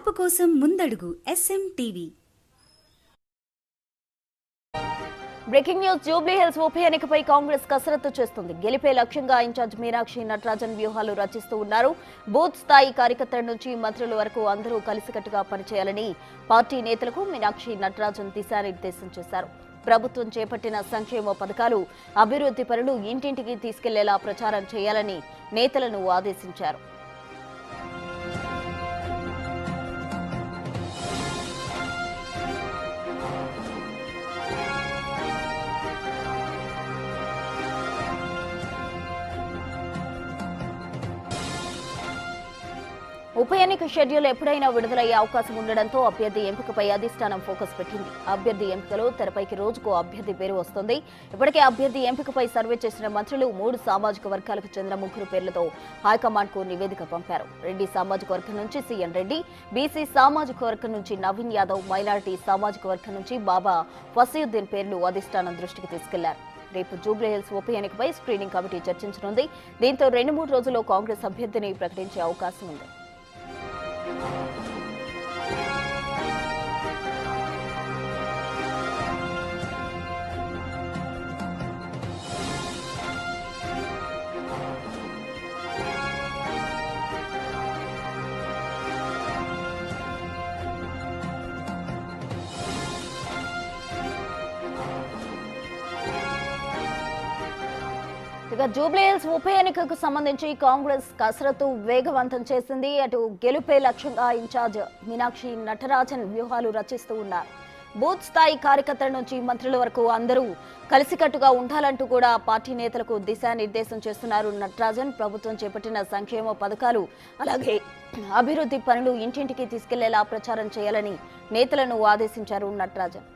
మార్పు కోసం ముందడుగు S M TV breaking news Jubilee Hills ఉప ఎన్నికపై కాంగ్రెస్ కసరత్తు చేస్తుంది. గెలిపే లక్ష్యంగా ఇన్ఛార్జ్ మీనాక్షి నటరాజన్ వ్యూహాలు రచిస్తూ ఉన్నారు. బూత్ స్థాయి కార్యకర్తల నుంచి మంత్రుల వరకు అందరూ కలిసికట్టుగా పనిచేయాలని పార్టీ నేతలకు మీనాక్షి నటరాజన్ దిశానిర్దేశం చేశారు. ప్రభుత్వం చేపట్టిన సంక్షేమ పథకాలు అభివృద్ధి పనులు ఇంటింటికి తీసుకెళ్ళేలా ప్రచారం చేయాలని నేతలను ఆదేశించారు. ఉప ఎన్నిక షెడ్యూల్ ఎప్పుడైనా విడుదలయ్యే అవకాశం ఉండడంతో అభ్యర్థి ఎంపికపై అధిష్టానం ఫోకస్ పెట్టింది. అభ్యర్థి ఎంపికలో తెరపైకి రోజుకు అభ్యర్థి పేరు వస్తుంది. ఇప్పటికే అభ్యర్థి ఎంపికపై సర్వే చేసిన మంత్రులు మూడు సామాజిక వర్గాలకు చెందిన ముగ్గురు పేర్లతో హైకమాండ్కు నివేదిక పంపారు. రెడ్డి సామాజిక వర్గం నుంచి సీఎన్ రెడ్డి బీసీ సామాజిక వర్గం నుంచి నవీన్ యాదవ్ మైనారిటీ సామాజిక వర్గం నుంచి బాబా ఫసీయుద్దీన్ పేర్లు అధిష్టానం దృష్టికి తీసుకెళ్ళారు. రేపు జూబ్లీహిల్స్ ఉప ఎన్నికపై స్క్రీనింగ్ కమిటీ చర్చించనుంది. దీంతో రెండు మూడు రోజుల్లో కాంగ్రెస్ అభ్యర్థిని ప్రకటించే అవకాశం ఉంది. thank you ఇక జూబ్లీహిల్స్ ఉప ఎన్నికకు సంబంధించి కాంగ్రెస్ కసరత్తు వేగవంతం చేసింది. అటు గెలుపే లక్ష్యంగా ఇన్ఛార్జ్ మీనాక్షి నటరాజన్ వ్యూహాలు రచిస్తూ ఉన్నారు. బూత్ స్థాయి కార్యకర్తల నుంచి మంత్రుల వరకు అందరూ కలిసికట్టుగా ఉండాలంటూ కూడా పార్టీ నేతలకు దిశానిర్దేశం చేస్తున్నారు నటరాజన్. ప్రభుత్వం చేపట్టిన సంక్షేమ పథకాలు అలాగే అభివృద్ధి పనులు ఇంటింటికి తీసుకెళ్ళేలా ప్రచారం చేయాలని నేతలను ఆదేశించారు నటరాజన్.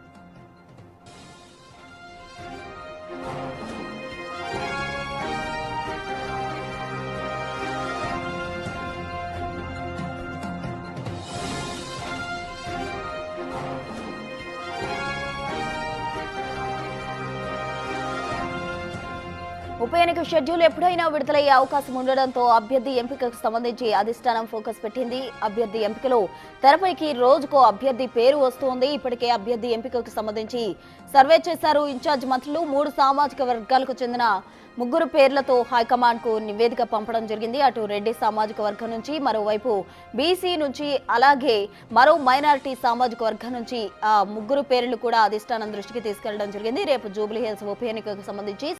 ఉప ఎన్నిక షెడ్యూల్ ఎప్పుడైనా విడుదలయ్యే అవకాశం ఉండడంతో అభ్యర్థి ఎంపికకు సంబంధించి అధిష్టానం ఫోకస్ పెట్టింది. అభ్యర్థి ఎంపికలో తెరపైకి రోజుకో అభ్యర్థి పేరు వస్తోంది. ఇప్పటికే అభ్యర్థి ఎంపికకు సంబంధించి సర్వే చేశారు. ఇన్ఛార్జ్ మంత్రులు మూడు సామాజిక వర్గాలకు చెందిన ముగ్గురు పేర్లతో హైకమాండ్కు నివేదిక పంపడం జరిగింది. అటు రెడ్డి సామాజిక వర్గం నుంచి మరోవైపు బీసీ నుంచి అలాగే మరో మైనారిటీ సామాజిక వర్గం నుంచి ఆ ముగ్గురు పేర్లు కూడా అధిష్టానం దృష్టికి తీసుకెళ్ళడం జరిగింది. రేపు జూబ్లీహిల్స్ ఉప ఎన్నికకు సంబంధించి